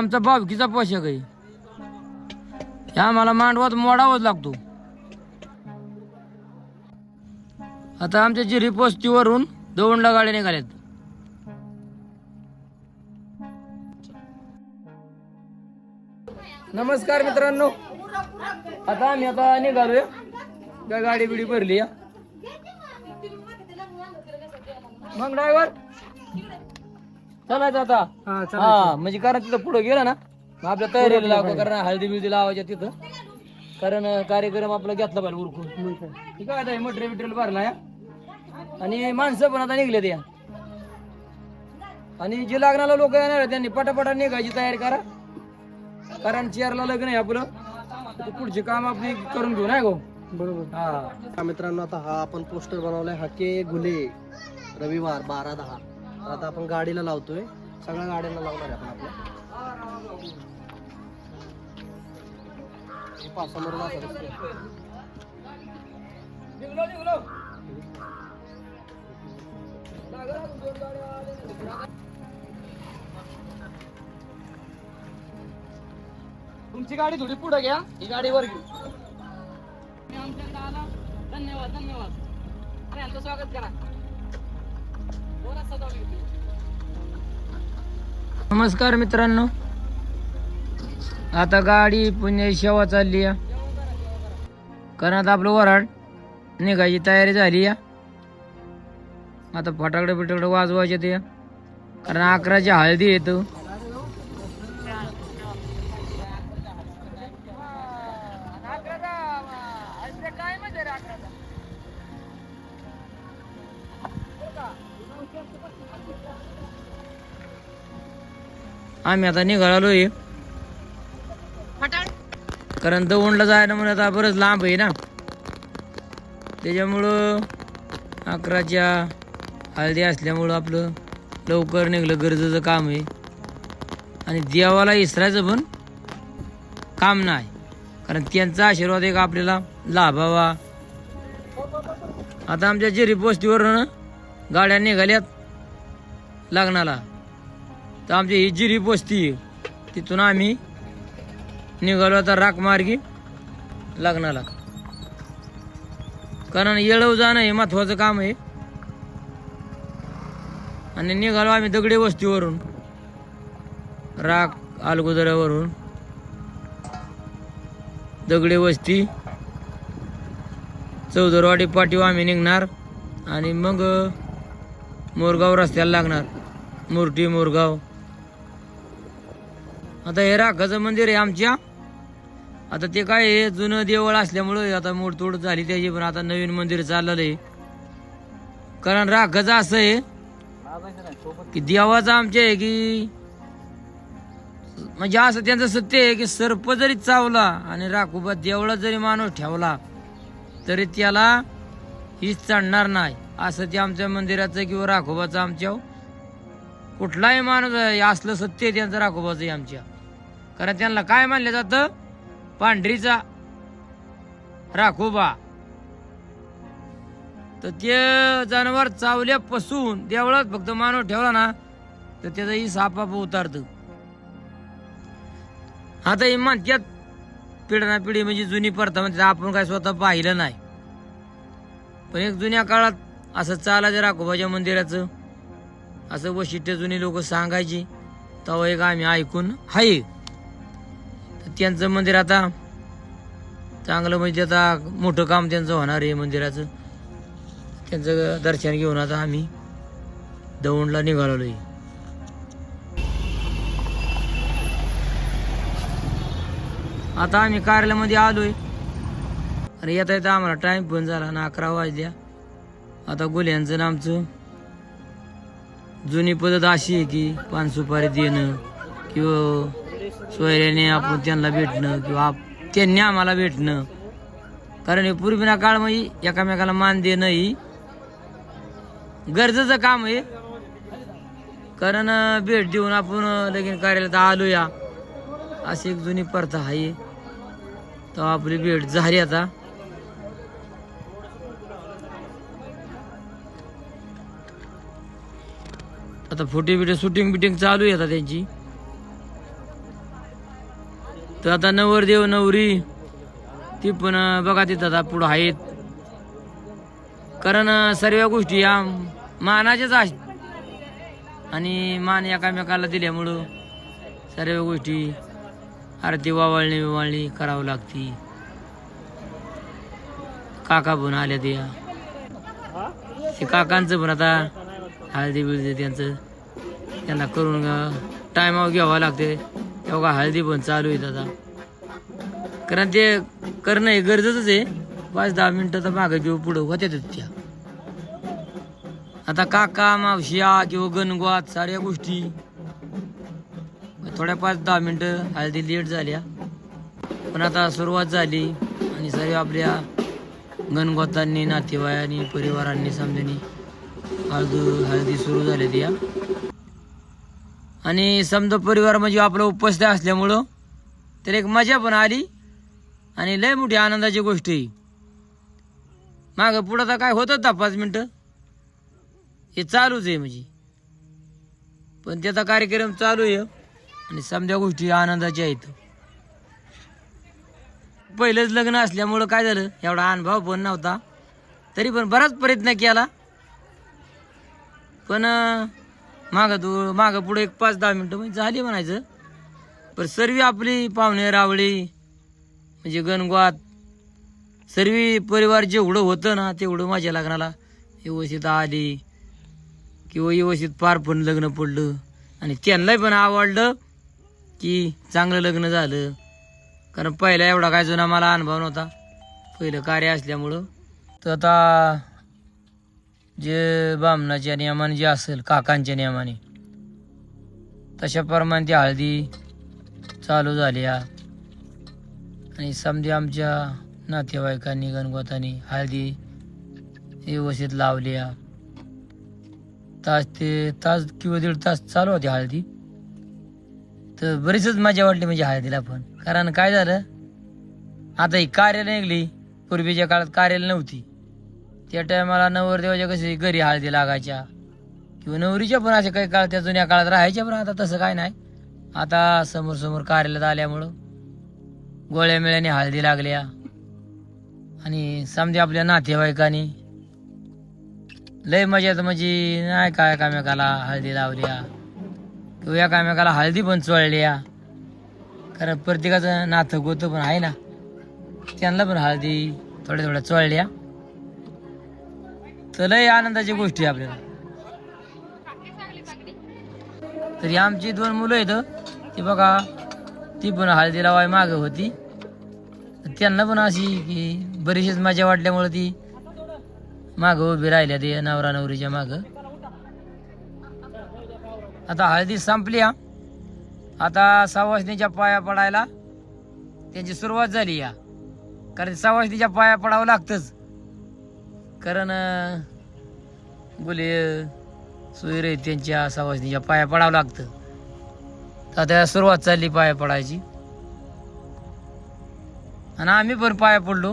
आमचा भावकीचा पोशाख आहे. ह्या आम्हाला मांडवात मोडावाच लागतो. आता आमच्या जिरी पोस्तीवरून दौंडला गाड्या निघाल्यात. नमस्कार मित्रांनो. आता आम्ही आता निघालोय. काय गाडी बिडी भरली या मग ड्रायव्हर चलायचं आता. हा म्हणजे कारण तिथं पुढे गेलं ना मग आपल्या तयारीला लावतो कारण हळदी बिळदी लावायच्या तिथं. कारण अं, कार्यक्रम आपला घेतला पाहिजे उरकून. ठीक आहे आता मटेरियल बिटेरियल भरला या. आणि माणसं पण आता निघले या. आणि जे लागणारा लोक येणार आहेत, त्यांनी पटापटा निघायची तयारी करा. कारण चेअरला लग्न आहे आपलं. तर पुढचे काम आपली करून घेऊ नाही गो बरोबर. हा. हा मित्रांनो आता हा आपण पोस्टर बनवलाय हाके गुले. रविवार बारा दहा. तर आता आपण गाडीला लावतोय. सगळ्या गाड्यांना लावणार आहे आपण आपल्या. हे. तुमची गाडी थोडी पुढे घ्या. ही गाडी वर घेऊ. आमच्या धन्यवाद धन्यवाद. अरे यांचं स्वागत करा. नमस्कार मित्रांनो. आता गाडी पुणे शेवा चालली या कारण आता आपलं वराड निघायची तयारी झाली या आता फटाकडे बिटाकडे वाजवायचे ते. कारण अकराची हळदी येतो आम्ही आता निघालोय. कारण दौंडला जायला म्हणून आता बरंच लांब आहे ना. त्याच्यामुळं अकराच्या हळदी असल्यामुळं आपलं लवकर निघलं गरजेचं काम आहे. आणि देवाला इसरायचं पण काम नाही. कारण त्यांचा आशीर्वाद एक आपल्याला लाभावा. आता आमच्या जिरी पोस्टीवरून गाड्या निघाल्यात लग्नाला. तर आमची ही जिरी पोस्ती आहे. तिथून आम्ही निघालो आता राखमार्गी लग्नाला. कारण येळव जाणं हे महत्वाचं काम आहे. आणि निघालो आम्ही दगडे वस्तीवरून. राख आलगोदऱ्यावरून दगडे वस्ती. चौदरवाडी पाटीव आम्ही निघणार आणि मग मोरगाव रस्त्याला लागणार. मुरटी मोरगाव. आता हे राखाचं मंदिर आहे आमच्या. आता ते काय आहे जुनं देवळ असल्यामुळं आता मोडतोड झाली त्याची पण आता नवीन मंदिर चाललेलं आहे. कारण राखाचं असं आहे की देवाचं आमचे आहे की म्हणजे असं त्यांचं सत्य आहे की सर्प जरी चावला आणि राखोबा देवळात जरी माणूस ठेवला तरी त्याला हीच चढणार नाही. असं ते आमच्या मंदिराचं किंवा राखोबाचं आमच्या कुठलाही माणूस आहे, असलं सत्य आहे त्यांचं राखोबाचं आहे आमच्या. कारण त्यांना काय मानलं जातं? पांढरीचा राखोबा. तर ते जनावर चावल्यापासून देवळात फक्त मानव ठेवला ना तर त्याचा ही सापाप उतारत. आता हे म्हणतात पिढ्याना पिढी म्हणजे जुनी प्रथा म्हणजे आपण काय स्वतः पाहिलं नाही. पण एक जुन्या काळात असं चालायचं राखोबाच्या मंदिराचं असं वैशिष्ट्य जुनी लोक सांगायची तेव्हा एक आम्ही ऐकून आहे. त्यांचं मंदिर आता चांगलं म्हणजे आता मोठं काम त्यांचं होणार आहे मंदिराचं. त्यांचं दर्शन घेऊन आता आम्ही दौंडला निघालेलो आहे आता आम्ही कार्यालयामध्ये आलोय. आणि येता येता आम्हाला टाइम पण झाला ना अकरा वाजल्या. आता गुल्यांचं ना आमचं जुनी पद्धत अशी आहे की पान सुपारी देणं किंवा सोयऱ्याने आपण त्यांना भेटणं किंवा त्यांनी आम्हाला भेटणं. कारण हे पूर्वीना काळ म्हणजे एकामेकाला मान देणं ही गरजेचं काम आहे. कारण भेट देऊन आपण लगीन कार्यालयात आलो या अशी एक जुनी प्रथा आहे. तेव्हा आपली भेट झाली आता. आता फोटो बिटो शूटिंग बिटिंग चालू आहे आता त्यांची. तर आता नवरदेव नवरी ती पण बघा तिथं आता पुढं आहेत. कारण सर्व गोष्टी या मानाच्याच आहेत आणि मान एकामेकाला दिल्यामुळं सर्व गोष्टी आरती वावळणी विवाळणी करावं लागती. काका पण आल्या त्या. ते काकांचं पण आता हळदी बिळदी त्यांचं. त्यांना करून टायमावर घ्यावं लागते तेव्हा हळदी पण चालू आहे आता कारण ते करणं हे गरजेचंच आहे. पाच दहा मिनिटं तर मागे घेऊ पुढं होत्याच त्या आता काका मावशिया किंवा गणगवात साऱ्या गोष्टी. थोड्या पाच दहा मिनिटं हळदी लेट झाल्या. पण आता सुरुवात झाली आणि सर्व आपल्या गणगोतांनी नातेवायांनी परिवारांनी समजणी हळद हळदी सुरू झाल्या त्या. आणि समजा परिवार म्हणजे आपलं उपस्थित असल्यामुळं तर एक मजा पण आली. आणि लय मोठी आनंदाची गोष्ट आहे. मागं पुढं तर काय होतं दहा पाच मिनटं. हे चालूच आहे म्हणजे. पण त्याचा कार्यक्रम चालू आहे. आणि समजा गोष्टी आनंदाच्या आहेत. पहिलंच लग्न असल्यामुळं काय झालं? एवढा अनुभव पण नव्हता. तरी पण बराच प्रयत्न केला. पण मागं तू मागं पुढे एक पाच दहा मिनटं म्हणजे झाली म्हणायचं. पण सर्व आपली पाहुणे रावळी म्हणजे गणगवात सर्व परिवार जेवढं होतं ना तेवढं माझ्या लग्नाला व्यवस्थित आली. किंवा व्यवस्थित पार पण लग्न पडलं. आणि त्यांनाही पण आवडलं की चांगलं लग्न झालं. कारण पहिला एवढा काय जुना मला अनुभव नव्हता. पहिलं कार्य असल्यामुळं. तर आता जे बामणाच्या नियमाने जे असेल काकांच्या नियमाने तशाप्रमाणे ती हळदी चालू झाली आणि समजा आमच्या नातेवाईकांनी गणगोतांनी हळदी व्यवस्थित लावली तास ते तास किंवा दीड तास चालू होती हळदी. तर बरीचच मजा वाटली म्हणजे हळदीला पण. कारण काय झालं? आता ही कार्यालय निघली. पूर्वीच्या काळात कार्यालय नव्हती. त्या टायमाला नवरदेवाच्या कसे घरी हळदी लागायच्या. किंवा नवरीच्या पण अशा काही काळ त्या जुन्या काळात राहायच्या पण आता तसं काय नाही. आता समोर समोर कार्यालयात आल्यामुळं गोळ्या मेळ्याने हळदी लागल्या. आणि समजे आपल्या नातेवाईकांनी लय मजा येतं म्हणजे नाही काय एकामेकाला हळदी लावल्या. किंवा एकामेकाला हळदी पण चोळल्या. कारण प्रत्येकाचं नातं गोतं पण आहे ना. त्यांना पण हळदी थोड्या थोड्या चोळल्या. तर लय आनंदाची गोष्टी आहे आपल्याला. तरी आमची दोन मुलं आहेत ती बघा ती पण हळदी लावाय मागं होती. त्यांना पण अशी की बरीचशीच मजा वाटल्यामुळे ती मागं उभी राहिल्या ते नवरा नवरीच्या मागं. आता हळदी संपली हा. आता सवासणीच्या पाया पडायला त्यांची सुरुवात झाली या कारण सवासणीच्या पाया पडावं लागतंच. कारण बोले गुले सोयरे त्यांच्या सवासणीच्या पाया पडावं लागतं. तर आता सुरुवात चालली पाया पडायची. आणि आम्ही पण पाया पडलो.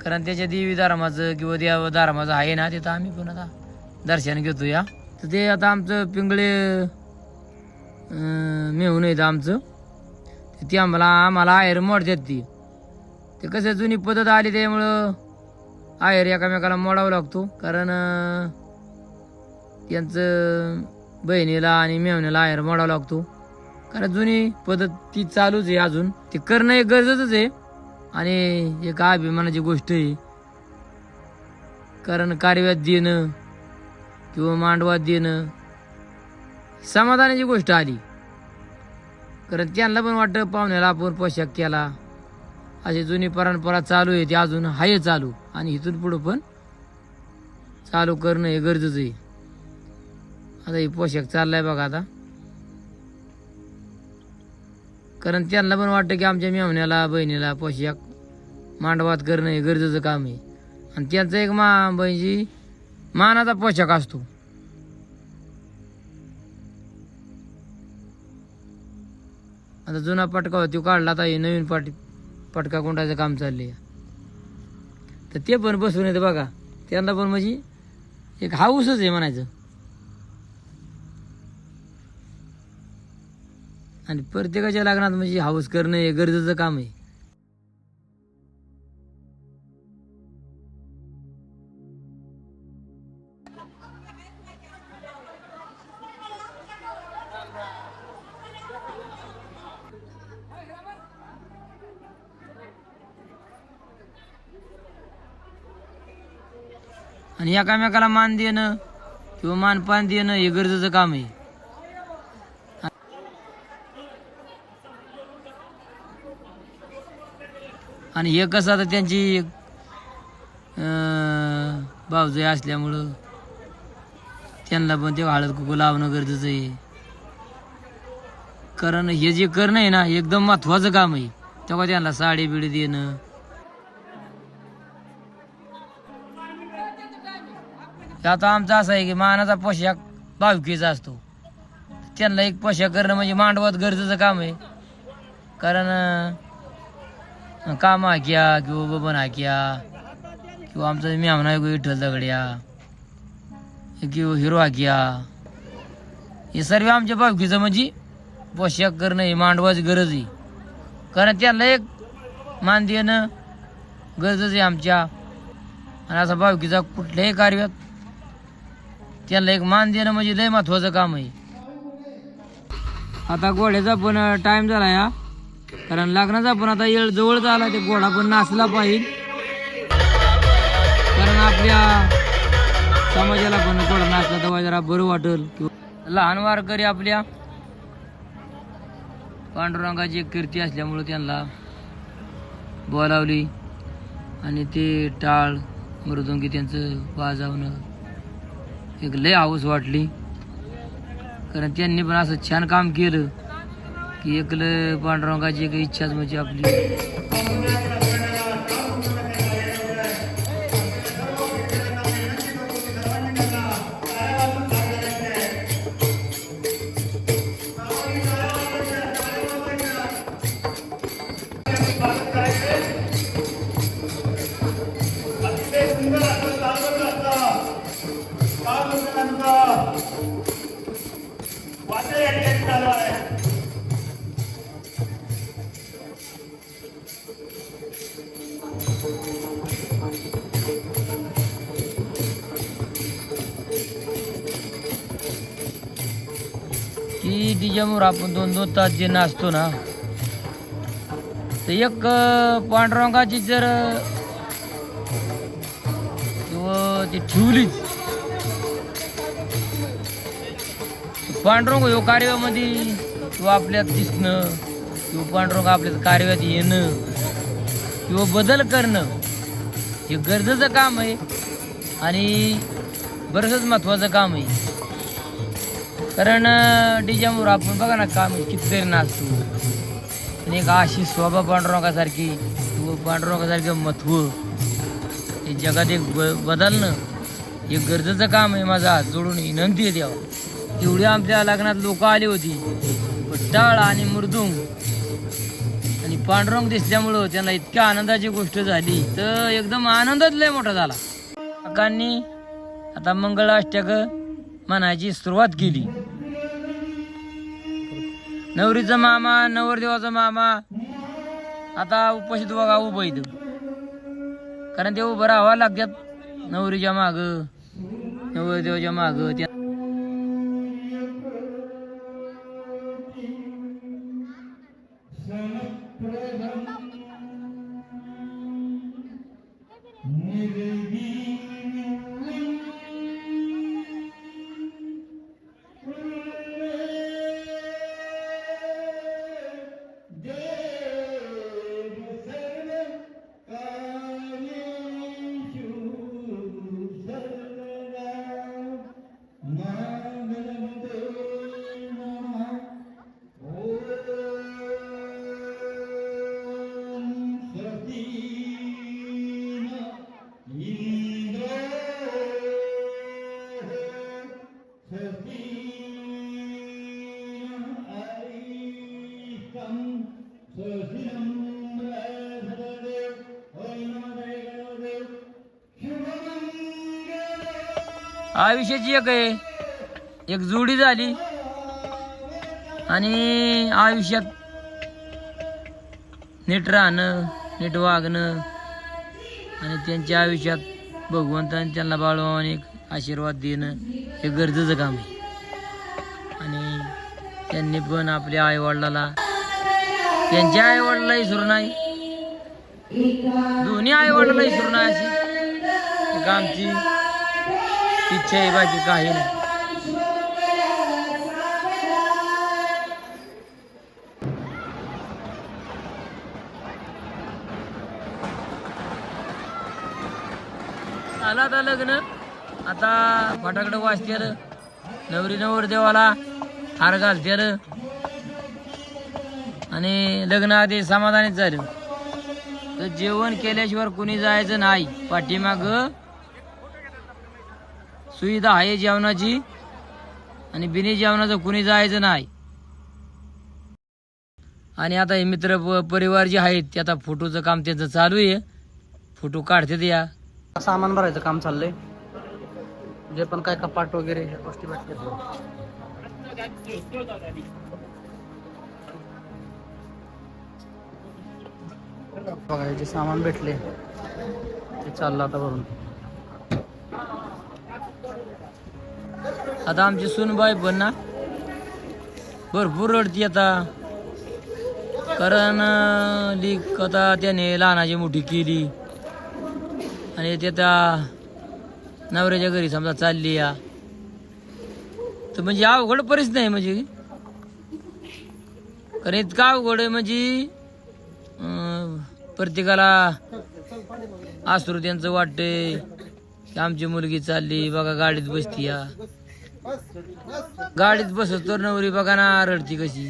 कारण त्याच्या देवी धारामाचं किंवा देव धारामाचं आहे ना तिथं आम्ही पण आता दर्शन घेतो या तर ते आता आमचं पिंगळे मेहून येतं आमचं. तर ती आम्हाला आम्हाला आहेर मोडतात ती. ते कसं जुनी पद्धत आली त्यामुळं आहेर एकामेकाला मोडावं लागतो. कारण त्यांचं बहिणीला आणि मेहनीला आहेर मोडावा लागतो. कारण जुनी पद्धत ती चालूच आहे अजून. ते करणं हे गरजेचंच आहे. आणि एक अभिमानाची गोष्ट आहे. कारण कार्यवात देणं किंवा मांडवात देणं समाधानाची गोष्ट आली. कारण त्यांना पण वाटतं पाहुण्याला आपण पोशाख केला. अशी जुनी परंपरा चालू आहे ती अजून आहे चालू. आणि इथून पुढं पण चालू करणं हे गरजेचं आहे. आता हे पोशाख चाललाय बघा आता. कारण त्यांना पण वाटतं की आमच्या मेहण्याला बहिणीला पोशाख मांडवात करणं हे गरजेचं काम आहे. आणि त्यांचं एक मा बहिणी मानाचा पोशाख असतो. आता जुना पटका होता तो काढला आता हे नवीन पाटी पटका कोंडाचं काम चालले तर ते पण बसून येतं बघा. त्यांना पण म्हणजे एक हाऊसच आहे म्हणायचं. आणि प्रत्येकाच्या लग्नात म्हणजे हाऊस करणं हे गरजेचं काम आहे. आणि एकामेकाला मान देणं किंवा मानपान देणं हे गरजेचं काम आहे. आणि हे कसं आता त्यांची अं, भावजय असल्यामुळं त्यांना पण ते हळद कुकू लावणं गरजेचं आहे. कारण हे जे करणं आहे ना एकदम महत्वाचं काम आहे. तेव्हा त्यांना साडी बिडी देणं हे आता आमचा असं आहे की मानाचा पोशाख भावकीचा असतो. त्यांना एक पोशाख करणं म्हणजे मांडवात गरजेचं काम आहे. कारण काम हाक्या किंवा बबन हाक्या किंवा आमचा मेहना विठ्ठल दगड्या किंवा हिरो हाक्या. हे सर्व आमच्या भावकीचं म्हणजे पोशाख करणं हे मांडवाची गरज आहे. कारण त्यांना एक मान देणं गरजच आहे आमच्या. आणि असा भावकीचा कुठल्याही कार्यात त्यांना एक मान देणं म्हणजे लय महत्वाचं काम आहे. आता घोड्याचा पण टाइम झाला या. कारण लग्नाचा पण आता येळ जवळ झाला ते घोडा पण नाचला पाहिजे. कारण आपल्या समाजाला पण घोडा नाचला तेव्हा जरा बरं वाटेल. लहान वारकरी आपल्या पांडुरंगाची एक कीर्ती असल्यामुळं त्यांना बोलावली. आणि ते टाळ मृदुंगी त्यांचं वाजवणं. एक लय हाऊस वाटली. कारण त्यांनी पण असं छान काम केलं की एक लय पांडुरंगाची एक इच्छाच म्हणजे आपली. की तिच्यामुळं आपण दोन दोन तास जे नाचतो ना तर एक पांडुरंगाची जर किंवा ती ठेवलीच पांडुरंग ह्यो कार्यामध्ये किंवा आपल्यात दिसणं किंवा पांडुरंग आपल्या कार्यात येणं किंवा बदल करणं हे गरजेचं काम आहे. आणि बरंच महत्वाचं काम आहे. कारण डीजेमुळं आपण बघा ना काम कितीतरी नाचतो आणि एक अशी शोभा पांडुरंगासारखी पांडुरंगासारखी पांडुरंगासारखं हे जगात एक ब बदलणं हे गरजेचं काम आहे माझा हात जोडून विनंती आहे तेव्हा एवढी आमच्या लग्नात लोक आली होती. पण टाळ आणि मृदुंग. आणि पांडुरंग दिसल्यामुळं त्यांना इतक्या आनंदाची गोष्ट झाली. तर एकदम आनंदच लय मोठा झाला. काकांनी आता मंगळ अष्टक म्हणायची सुरुवात केली. नवरीचा मामा नवरदेवाचा मामा. आता उपस्थित बघा उभं इथं. कारण ते उभं राहावं लागतात नवरीच्या माग. नवरदेवाच्या माग. त्या आयुष्याची एक आहे. एक जोडी झाली. आणि आयुष्यात नीट राहणं नीट वागणं आणि त्यांच्या आयुष्यात भगवंताने त्यांना बाळवाने आशीर्वाद देणं हे गरजेचं काम आहे. आणि त्यांनी पण आपल्या आईवडिलाला त्यांच्या आईवडिलाला विसरू नाही दोन्ही आईवडिलाला विसरू नाही अशी एक आमची इच्छा आहे बाकी काही नाही. आला आता लग्न. आता फटाकडं वाजतेल. नवरी नवर देवाला हार घालते आणि लग्न आधी समाधानीच झालं. तर जेवण केल्याशिवाय कुणी जायचं नाही. पाठीमाग सुविधा आहे जेवणाची आणि बिने जेवणाचं कुणी जायचं नाही. आणि आता हे मित्र परिवार जे आहेत ते आता फोटोचं काम त्यांचं चालू आहे. फोटो काढतात या. सामान भरायचं काम चाललंय. जे पण काय कपाट वगैरे ह्या गोष्टी भेटतात. बघा जे सामान भेटले ते चाललं आता भरून. आता आमची सुनबाई पण ना भरपूर रडती आता. कारण लीक आता त्याने लहानाची मोठी केली. आणि ते आता नवऱ्याच्या घरी समजा चालली या. तर म्हणजे अवघड परिस्थिती आहे म्हणजे. कारण इतका अवघड आहे म्हणजे प्रत्येकाला आसरू त्यांचं वाटतंय. की आमची मुलगी चालली बघा गाडीत बसती या. गाडीत बसत तर नवरी बघा ना रडती कशी.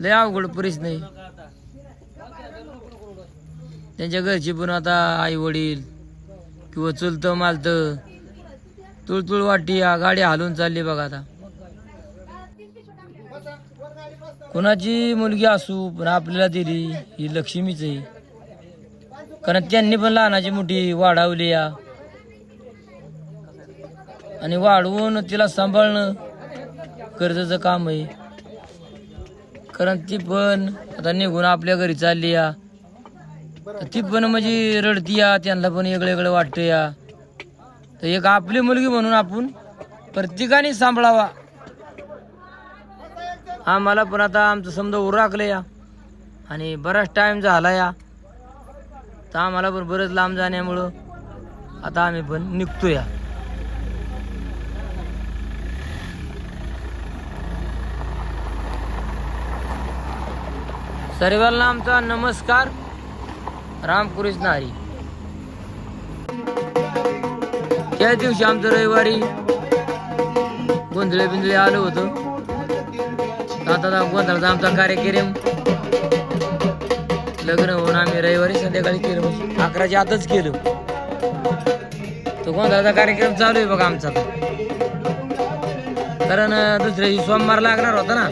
लय अवघड परिस्थिती नाही. त्यांच्या घरची पण आता आई वडील किंवा चुलत मालत तुळतुळ वाटी या गाडी हालून चालली बघा आता. कोणाची मुलगी असू पण आपल्याला दिली ही लक्ष्मीच आहे. कारण त्यांनी पण लहानाची मोठी वाढवली या. आणि वाढवून तिला सांभाळणं गरजेचं काम आहे. कारण ती पण आता निघून आपल्या घरी चालली या. ती पण म्हणजे रडती या त्यांना पण वेगळं वेगळं वाटतं या. तर एक आपली मुलगी म्हणून आपण प्रत्येकाने सांभाळावा. आम्हाला पण आता आमचं समजा उराकलं या. आणि बराच टाईम झाला या. तर आम्हाला पण बरंच लांब जाण्यामुळं आता आम्ही पण निघतो या. सर्वांना आमचा नमस्कार. रामकृष्ण हरी त्या दिवशी आमचं रविवारी गोंधळे बिंधळे आलो होतो. आता गोंधळाचा आमचा कार्यक्रम. लग्न होऊन आम्ही रविवारी संध्याकाळी केलं. म्हणजे अकराच्या आतच केलं. तो गोंधळाचा कार्यक्रम चालू आहे बघा आमचा. कारण दुसऱ्या दिवशी सोमवार लागणार होता ना.